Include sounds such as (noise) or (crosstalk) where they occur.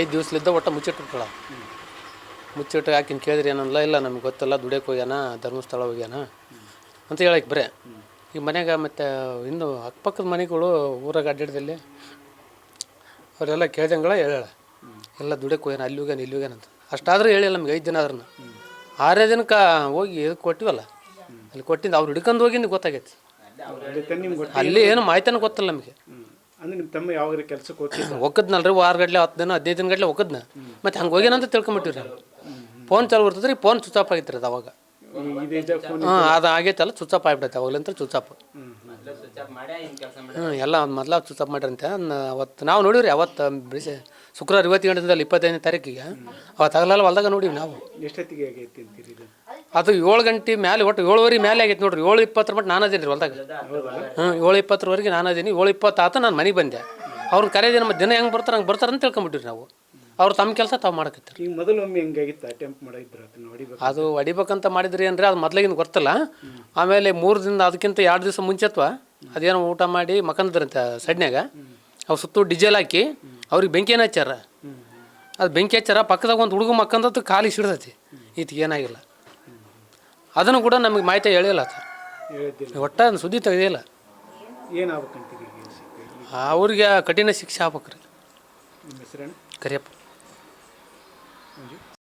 ಐದು ದಿವ್ಸಲಿದ್ದ ಒಟ್ಟು ಮುಚ್ಚಿಟ್ಬಿಟ್ಟಳ ಮುಚ್ಚಿಟ್ಟು ಹಾಕಿನ ಕೇಳಿದ್ರಿ ಏನಲ್ಲ ಇಲ್ಲ ನಮ್ಗೆ ಗೊತ್ತಲ್ಲ ದುಡಿಯೋಕೆ ಹೋಗ್ಯಾನ ಧರ್ಮಸ್ಥಳ ಹೋಗ್ಯಾನ ಅಂತ ಹೇಳಕ್ಕೆ ಬರೇ. ಈ ಮನೆಗೆ ಮತ್ತು ಇನ್ನು ಅಕ್ಕಪಕ್ಕದ ಮನೆಗಳು ಊರಾಗ ಅಡ್ಡಾಡ್ದಲ್ಲಿ ಅವರೆಲ್ಲ ಕೇಳ್ದಂಗಳ ಹೇಳ ಎಲ್ಲ ದುಡಿಯಕ್ಕೆ ಹೋಗ್ಯಾನ ಅಲ್ಲಿ ಹೋಗ್ಯಾನ ಇಲ್ಲಿ ಹೋಗ್ಯಾನ ಅಂತ. ಅಷ್ಟಾದರೂ ಹೇಳಿಲ್ಲ ನಮ್ಗೆ ಐದು ದಿನ ಆದ್ರೂ ಆರೇ ದಿನಕ್ಕೆ ಹೋಗಿ ಇದಕ್ಕೆ ಕೊಟ್ಟಿವಲ್ಲ? ಅಲ್ಲಿ ಕೊಟ್ಟಿದ್ದು ಅವ್ರು ಹಿಡ್ಕೊಂಡು ಹೋಗಿಂದು ಗೊತ್ತಾಗೈತಿ. ಅಲ್ಲಿ ಏನು ಮಾಹಿತಿನೂ ಗೊತ್ತಿಲ್ಲ ನಮಗೆ. ಅಂದ್ರೆ ನಿಮ್ಮ ತಮ್ಮ ಯಾವಾಗ ಕೆಲಸಕ್ಕೆ ಹೋಗ್ತಿದ್ದ? (clears throat) ಒಕ್ಕದ್ನಲ್ರಿ ವಾರ ಗಟ್ಲೆ ಹತ್ತು ದಿನ ಹದಿನೈದು ದಿನ ಗಟ್ಲೆ ಒಕ್ಕದ್ನ. ಮತ್ತೆ ಹಂಗೆ ಹೋಗ್ಯಾನಂತ ತಿಳ್ಕೊಂಬಿಟ್ಟಿವ್ರಿ ನಾವು ಫೋನ್ ಚಾಲು ಬರ್ತದ್ರಿ ಫೋನ್ ಸ್ವಿಚ್ ಆಫ್ ಆಗಿತ್ತು ಅದು ಅವಾಗ ಹಾಂ ಅದು ಆಗೈತಲ್ಲ ಸ್ವಿಚ್ ಆಫ್ ಆಗ್ಬಿಡತ್ತೆ ಅವಾಗಲಂತ ಸ್ವಿಚ್ ಆಫ್ ಹ್ಞೂ ಎಲ್ಲ ಮೊದಲ ಸ್ವಿಚ್ ಆಫ್ ಮಾಡ್ರಿ ಅಂತ ಅವತ್ತು ನಾವು ನೋಡಿವ್ರಿ ಅವತ್ತು ಬಿಸಿ ಶುಕ್ರವಾರ ಇವತ್ತು ಗಂಟೆದಲ್ಲಿ ಇಪ್ಪತ್ತೈದನೇ ತಾರೀಕಿಗೆ. ಅವತ್ತು ಆಗಲ್ಲ ಹೊಲ್ದಾಗ ನೋಡಿವಿ ನಾವು. ಎಷ್ಟೊತ್ತಿಗೆ ಆಗೈತಿ ಅಂತೀರಿ ಇದು? ಅದು ಏಳು ಗಂಟೆ ಮೇಲೆ ಒಟ್ಟು ಏಳುವರೆ ಮೇಲೆ ಆಗೈತೆ ನೋಡ್ರಿ. ಏಳು ಇಪ್ಪತ್ತರ ಮಟ್ಟ ನಾನು ಅದೇನಿ ರೀ ಹೊಲ್ದಾಗ. ಹ್ಞೂ ಏಳು ಇಪ್ಪತ್ತರವರೆಗೆ ನಾನು ಅದೀನಿ. ಏಳು ಇಪ್ಪತ್ತು ಆತ ನಾನು ಮನೆಗೆ ಬಂದೆ. ಅವ್ರನ್ನ ಕರೆಯೋದೇನು ನಮ್ಮ ದಿನ ಹೆಂಗೆ ಬರ್ತಾರೆ ಹಂಗೆ ಬರ್ತಾರೆ ಅಂತ ತಿಳ್ಕೊಂಬಿಟ್ಟಿರಿ ನಾವು. ಅವ್ರು ತಮ್ಮ ಕೆಲಸ ತಾವು ಮಾಡಕತ್ತಾರೆ. ಈಗ ಮೊದಲು ಒಮ್ಮೆ ಹೆಂಗಾಗಿತ್ತು ಅಟೆಂಪ್ಟ್ ಮಾಡಿದ್ರು ಅದನ್ನ ಹೊಡಿಬೇಕು ಅದು ಹೊಡಿಬೇಕಂತ ಮಾಡಿದ್ರಿ ಅಂದ್ರೆ ಅದು ಮೊದ್ಲಾಗಿನ ಗೊತ್ತಲ್ಲ. ಆಮೇಲೆ ಮೂರು ದಿನ ಅದಕ್ಕಿಂತ ಎರಡು ದಿವಸ ಮುಂಚೆತ್ವ ಅದೇನೋ ಊಟ ಮಾಡಿ ಮಕ್ಕಂದ್ರಂತೆ ಸಡ್ನ್ಯಾಗ. ಅವ್ರು ಸುತ್ತು ಡಿಜೆಲ್ ಹಾಕಿ ಅವ್ರಿಗೆ ಬೆಂಕಿನ ಹಚ್ಚಾರ ಅದು ಬೆಂಕಿ ಹಚ್ಚಾರ ಪಕ್ಕದಾಗ ಒಂದು ಹುಡುಗ ಮಕ್ಕಂದತ್ತು ಕಾಲಿಗೆ ಸಿಡ್ತೈತಿ ಈತಿಗೆ ಏನಾಗಿಲ್ಲ. ಅದನ್ನು ಕೂಡ ನಮಗೆ ಮಾಹಿತಿ ಹೇಳಿಲ್ಲ ಸರ್ ಹೇಳಿದ್ದಿಲ್ಲ. ಒಟ್ಟ ಅದನ್ನ ಸುದ್ದಿ ತೆಗೆದಿಲ್ಲ. ಏನಾಗ್ಬೇಕಂತೀರಿ ಈಗ ಸಿಕ್ಕ ಅವ್ರಿಗೆ ಕಠಿಣ ಶಿಕ್ಷೆ ಆಗ್ಬೇಕ್ರಿ. ನಿಮ್ಮ ಹೆಸರೇನು? ಕರಿಯಪ್ಪ.